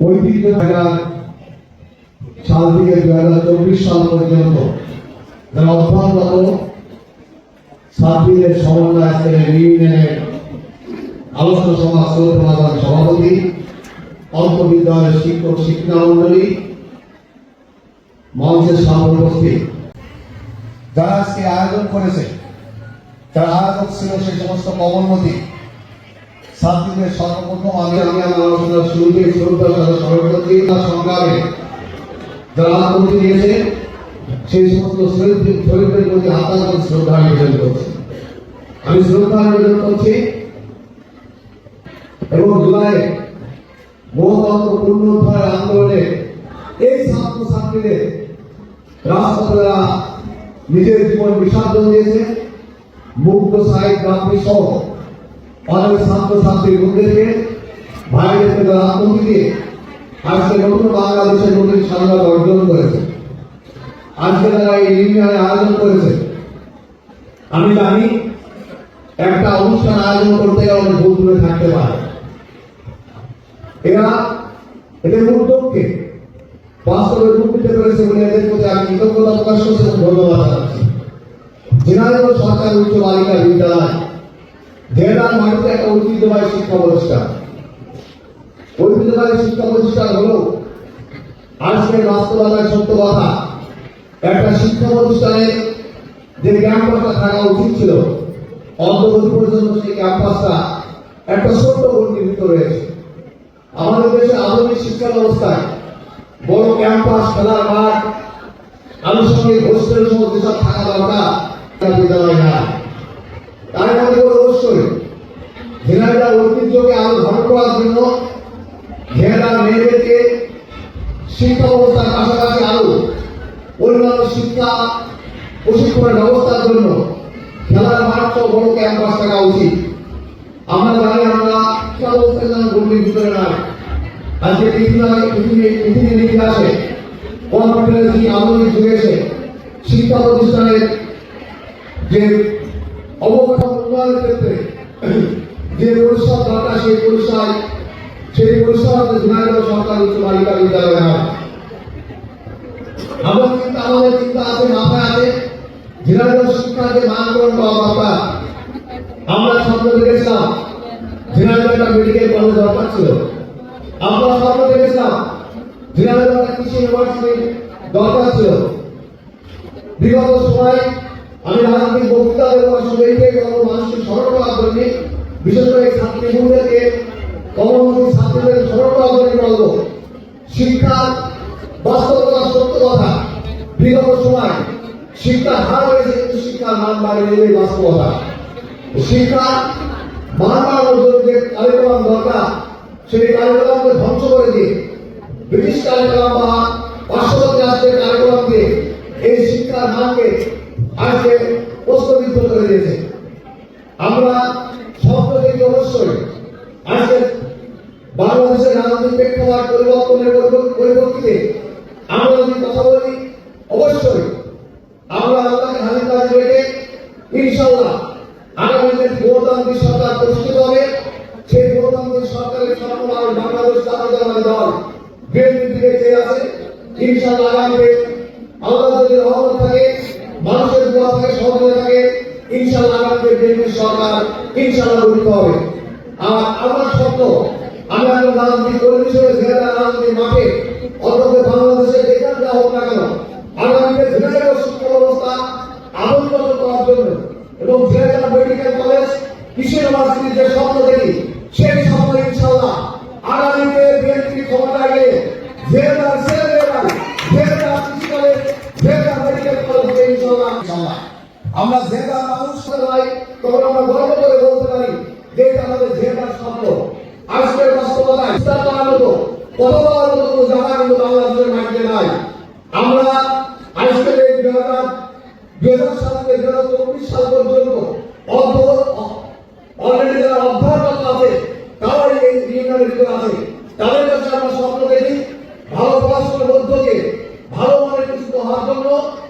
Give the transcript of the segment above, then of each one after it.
ঐতিহ্য মেলা সাল থেকে দু হাজার চব্বিশ সাল পর্যন্ত যারা অব্যাহত ছাত্রীদের সমন্বয় ইউনিয়নের আলোচনা সভা সভাপতি অল্প বিদ্যালয়ের শিক্ষক, শিক্ষিকা মন্ডলী মঞ্চের সামনে যারা আজকে আয়োজন করেছে, যারা আয়োজক ছিল সেই সমস্ত কমলমতি ছাত্রীদের সর্বপ্রথম আমি আমি আমার আলোচনার শুরুতে শ্রদ্ধার সাথে স্মরণ করছি সংগ্রামে যারা আত্মহতি দিয়েছে, সেই সমস্ত শহীদদের শহীদদের প্রতি হাতাহাত শ্রদ্ধা নিবেদন করছি। আমি শ্রদ্ধা নিবেদন করছি এবং জুলাইয়ে গণতন্ত্র পুনরুদ্ধারের আন্দোলনে এই ছাত্র ছাত্রীদের রাষ্ট্রপতিরা নিজের জীবন বিসর্জন দিয়েছে মুক্ত সাহিত্য সহ অনেক ছাত্র ছাত্রীর মধ্যে ভাইদেরকে তারা আত্মহতি দিয়ে আজকে নতুন বাংলাদেশের নতুন স্বাধীনতা অর্জন করেছে। আজকে তারা এই ইউনিয়নে আয়োজন করেছে। আমি জানি একটা অনুষ্ঠান আয়োজন করতে গেলে অনেক ভুল দূরে থাকতে পারে। এরা এদের উদ্যোগকে বাস্তবে রূপ দিতে পেরেছে বলে এদের প্রতি আমি কৃতজ্ঞতা প্রকাশ করছি ধন্যবাদ জানাচ্ছি। ঝিনাইদহ সরকারি উচ্চ বালিকা বিদ্যালয় জেলার মাটিতে একটা ঐতিহ্যবাহী শিক্ষা প্রতিষ্ঠান ঐতিহ্যবাহী শিক্ষা প্রতিষ্ঠান হলো আজকের বাস্তবতায় সত্য কথা। একটা শিক্ষা প্রতিষ্ঠানে যে ক্যাম্পাসটা থাকা উচিত ছিল অন্তর্গত পর্যন্ত সেই ক্যাম্পাসটা একটা ছোট্ট গণ্ডির ভিতরে রয়েছে। আমাদের দেশে আধুনিক শিক্ষা ব্যবস্থায় বড় ক্যাম্পাস, খেলার মাঠ, আনুষঙ্গিক হোস্টেল সহ যেসব থাকা দরকার, বিদ্যালয় না তার মধ্যে অবশ্যই ঝিনাইদা ঐতিহ্যকে আরও ধারণ করার জন্য ঝিনাইদা মেয়েদেরকে শিক্ষা ব্যবস্থার পাশাপাশি আরও অন্যান্য শিক্ষা প্রশিক্ষণের ব্যবস্থার জন্য খেলার মাঠ সহ বড় ক্যাম্পাস থাকা উচিত। আমরা জানি আমরা শিক্ষা ব্যবস্থার জন্য গণ্ডির ভিতরে নয় আজকে পৃথিবী পৃথিবী পৃথিবীর ইতিহাসে যে আধুনিক যুগে এসে শিক্ষা প্রতিষ্ঠানের যে অবকাঠামো উন্নয়নের ক্ষেত্রে যে পরিষদ দরকার সেই পরিষদ সেই পরিষদ ঝিনাইদহ সরকার উচ্চ বালিকা বিদ্যালয় হয় আমার চিন্তা আমাদের চিন্তা আছে, মাথায় আছে ঝিনাইদহ যে মানদণ্ড পাওয়া দরকার আমরা স্বপ্ন দেখেছিলাম ঝিনাইদহ একটা মেডিকেল কলেজ দরকার ছিল। আমরা স্বপ্ন দেখেছিলাম ঝিনাইদহ একটা কৃষি ইউনিভার্সিটি দরকার ছিল। বিগত সময় আমি রাজনৈতিক বক্তৃতা দেবো আসলে এইটাই বলব মানুষকে স্মরণ করার জন্য বিশেষ করে ছাত্রী বন্ধুদেরকে কমনমন্ত্রী ছাত্রীদের স্মরণ করার জন্য বলব। বাস্তবতা সত্য কথা। বিগত সময় শিক্ষার হার হয়েছে কিন্তু শিক্ষার মান বাড়িয়ে এই বাস্তবতা। শিক্ষা বাড়ানোর যে কারিকুলাম দরকার, সেই কারিকুলামকে ধ্বংস করে দিয়ে ব্রিটিশ কারিকুলাম বা পার্শ্ববর্তী রাষ্ট্রের দিয়ে এই শিক্ষার মানকে আজকে প্রশ্নবিদ্ধ করে দিয়েছে। আমরা স্বপ্ন অবশ্যই আজকে বাংলাদেশের রাজনৈতিক প্রেক্ষাপট পরিবর্তনের পরিপ্রেক্ষিতে আমরা যদি কথা বলি, অবশ্যই আমরা আল্লাহকে হাজির কাজে রেখে ইনশাল্লাহ আগামী যে গণতান্ত্রিক সরকার প্রতিষ্ঠিত হবে, সেই গণতান্ত্রিক সরকারের মানুষ বাংলাদেশ জাতীয়তাবাদী দল বিএনপি থেকে চেয়ে আছে ইনশাল্লাহ আগামীতে আল্লাহ যদি রহমত থাকে মানুষের দোয়া থাকে থাকে। ইনশাল্লাহ আগামীতে বিএনপি সরকার ইনশাল্লাহ গঠিত হবে। আর আমার স্বপ্ন, আমি একজন রাজনীতি কর্মী হিসেবে জেলা রাজনীতি মাঠে, অন্তত বাংলাদেশে যেখানটা হোক না কেন, আগামীতে ঝিনাইদহ শিক্ষা ব্যবস্থা আদর্শ করার জন্য এবং ঝিনাইদহ মেডিকেল কলেজ কৃষি ইউনিভার্সিটির যে স্বপ্ন দেখি, সেই স্বপ্ন ইনশাল্লাহ আগামীতে বিএনপি ক্ষমতায় গেলে জেলার ছেলেমেয়েরা জেলার কৃষি কলেজ জেলার কলেজ হবে ইনশাল্লাহ আমরা জেলার মানুষ নয় তখন আমরা গর্ব করে বলতে পারি যে আমাদের জেলার স্বপ্ন। আজকের বাস্তবতায় ইসলাম কোনো জায়গা কিন্তু বাংলাদেশের মাটিতে নাই। আমরা আজকের এই দুই হাজার হাজার সাল থেকে দুই হাজার চব্বিশ সাল পর্যন্ত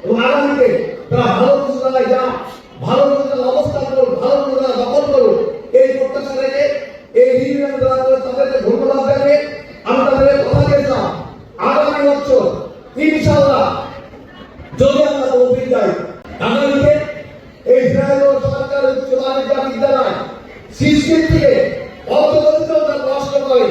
এবং আগামীতে তারা ভালো কিছু জায়গায় যান ভালো কিছু জায়গায় অবস্থান করুন ভালো কিছু জায়গায় দখল করুন এই প্রত্যাশা রেখে এই ঋণ যারা তাদেরকে ধন্যবাদ দেবে আমি তাদের কথা দিয়েছিলাম আগামী বছর ইনশাল্লাহ যদি আমরা তৌফিক যাই আগামীতে এই ইসরায়েল সরকার উচ্চ বিদ্যালয় সৃষ্টির থেকে অর্থ করে